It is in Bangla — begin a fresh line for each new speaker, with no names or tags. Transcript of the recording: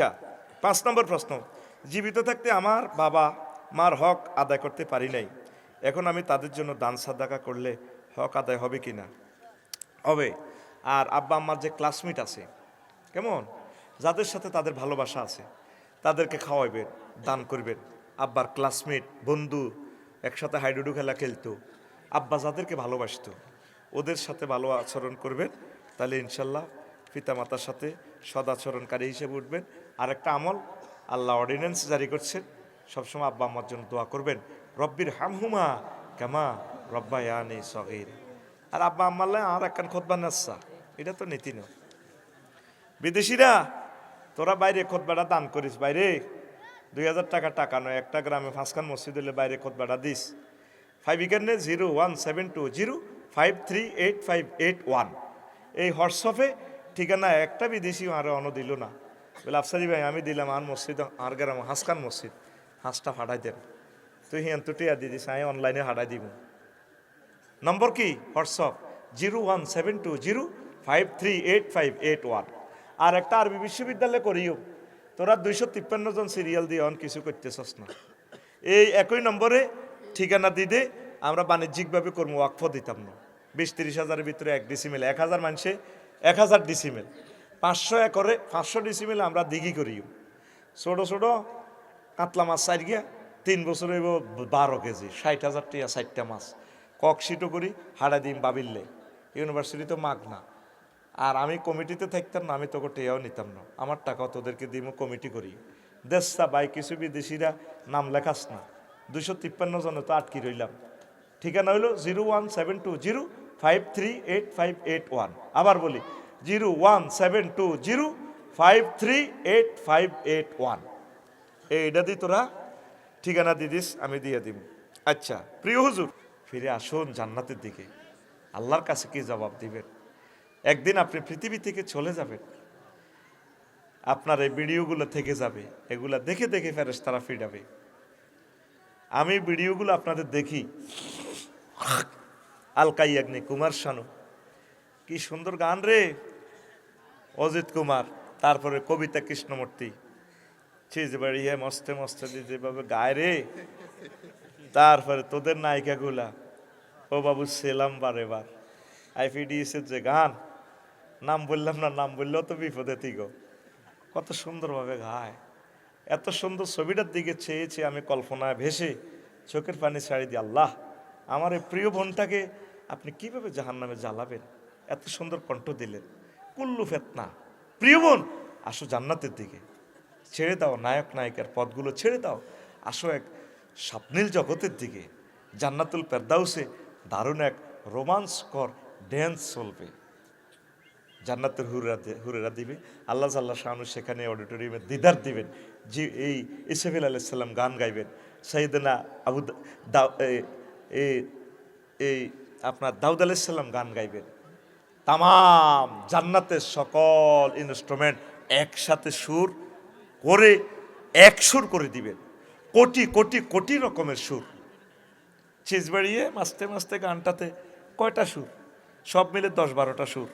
আচ্ছা পাঁচ নম্বর প্রশ্ন। জীবিত থাকতে আমার বাবা মার হক আদায় করতে পারি নাই। এখন আমি তাদের জন্য দান সাদাকা করলে হক আদায় হবে কি না হবে। আর আব্বা আম্মার যে ক্লাসমেট আছে, কেমন? যাদের সাথে তাদের ভালোবাসা আছে, তাদেরকে খাওয়াইবেন, দান করবেন। আব্বার ক্লাসমেট বন্ধু একসাথে হাইডুডু খেলা খেলতো। আব্বা যাদেরকে ভালোবাসতো, ওদের সাথে ভালো আচরণ করবেন। তাহলে ইনশাল্লাহ পিতামাতার সাথে সদাচরণকারী হিসেবে উঠবেন। আর একটা আমল আল্লাহ অর্ডিন্যান্স জারি করছেন। সবসময় আব্বা আম্মার জন্য দোয়া করবেন। রব্বির হামহুমা কেমা রব্বা ইয়ানি সগির। আর আব্বা আম্মাল্লাহ আর একখান খোদবা নাচ্ছা এটা তো নীতি নয়। বিদেশিরা, তোরা বাইরে খোদবাটা দান করিস, বাইরে দুই হাজার টাকা টাকা নয়, একটা গ্রামে পাঁচখান মসজিদ হলে বাইরে খোদবাটা দিস। Five ইকানে zero one seven two zero five three eight five eight one এই হোয়াটসঅ্যাপে ঠিকানা একটা বিদেশি আর অন দিল না। বলে, আফসারি ভাই, আমি দিলাম আর মসজিদ, আর গ্রাম, হাসখান মসজিদ। হাঁসটা ফাটাই দেন। তুই হিয়ান তুটিয়া দিয়ে দিস আমি অনলাইনে হাঁটাই দিব। নম্বর কি? WhatsApp zero one seven two zero five three eight five eight one আর একটা আরবি বিশ্ববিদ্যালয়ে করিও। তোরা দুইশো তিপ্পান্ন জন সিরিয়াল দিয়ে অন, কিছু করতেছস না। এই একই নম্বরে ঠিকানা দিদে, আমরা বাণিজ্যিকভাবে কর্ম, ওয়াকফ দিতাম না। বিশ তিরিশ হাজারের ভিতরে এক ডিসিমেল এক হাজার মানুষে এক হাজার ডিসিমেল পাঁচশো একরে, পাঁচশো ডিসিমেল আমরা দিঘি করি। ছোটো ছোটো কাতলা মাছ চাই গিয়া তিন বছর হইব বারো কেজি, ষাট হাজার টিয়া ষাটটা মাছ। কক সিটো করি, হাড়া দিম বাবিল্লে। ইউনিভার্সিটি তো মাগ না। আর আমি কমিটিতে থাকতাম না, আমি তোকে টেয়াও নিতাম না। আমার টাকা তোদেরকে দিব কমিটি করি। দেশটা বাই কিছু বিদেশিরা নাম লেখাস না। দুশো তিপ্পান্ন জনে তো আটকি রইলাম। ঠিকানা হইল zero one seven two zero five three eight five eight one আবার বলি zero one seven two zero five three eight five eight one এইটা দি তোরা ঠিকানা দিয়ে দিস, আমি দিয়ে দিব। আচ্ছা প্রিয় হুজুর, ফিরে আসুন জান্নাতের দিকে। আল্লাহর কাছে কি জবাব দিবেন? একদিন আপনি পৃথিবী থেকে চলে যাবেন। আপনার এই ভিডিওগুলো থেকে যাবে। এগুলো দেখে দেখে ফেরেস তারা ফিরাবে। আমি ভিডিওগুলো আপনাদের দেখি। আলকাই আগ্নি কুমার শানু। কি সুন্দর গান রে? অজিত কুমার, তারপরে কবিতা কৃষ্ণমূর্তি। চিজ বাড়িয়ে মস্তে মস্তে যেভাবে গায় রে। তারপরে তোদের নায়িকাগুলা। ও বাবু সেলাম বারে বার। আইপিডিএসের যে গান, নাম বললাম না, নাম বললেও তো বিপদে তিগো। কত সুন্দরভাবে গায়। এত সুন্দর ছবিটার দিকে চেয়েছে আমি কল্পনায় ভেসে। চোখের পানি ছাড়ি দিয়ে আল্লাহ, আমার এই প্রিয় বোনটাকে আপনি কীভাবে জাহান নামে জ্বালাবেন? এত সুন্দর কণ্ঠ দিলেন। কুল্লু ফেতনা, প্রিয় বোন, আসো জান্নাতের দিকে। ছেড়ে দাও নায়ক নায়িকার পদগুলো, ছেড়ে দাও। আসো এক স্বপ্নীল জগতের দিকে। জান্নাতুল পেরদাউসে দারুণ এক রোমান্সকর ড্যান্স চলবে। জান্নাতের হুরেরা হুরেরা দিবে। আল্লাহ আল্লাহ শাহানু সেখানে অডিটোরিয়ামে দিদার দিবেন। যে এই ইসেফিল আলাইসাল্লাম গান গাইবেন। সাইদিনা আবু দা- দাউ- এ- এ- এই আপনার দাউদ আলাইসাল্লাম গান গাইবেন। তামাম জান্নাতের সকল ইনস্ট্রুমেন্ট একসাথে সুর করে, এক সুর করে দিবেন। কোটি কোটি কোটি রকমের সুর। চিজ বেড়িয়ে মাস্তে মাস্তে গানটাতে কয়টা সুর? সব মিলে দশ বারোটা সুর।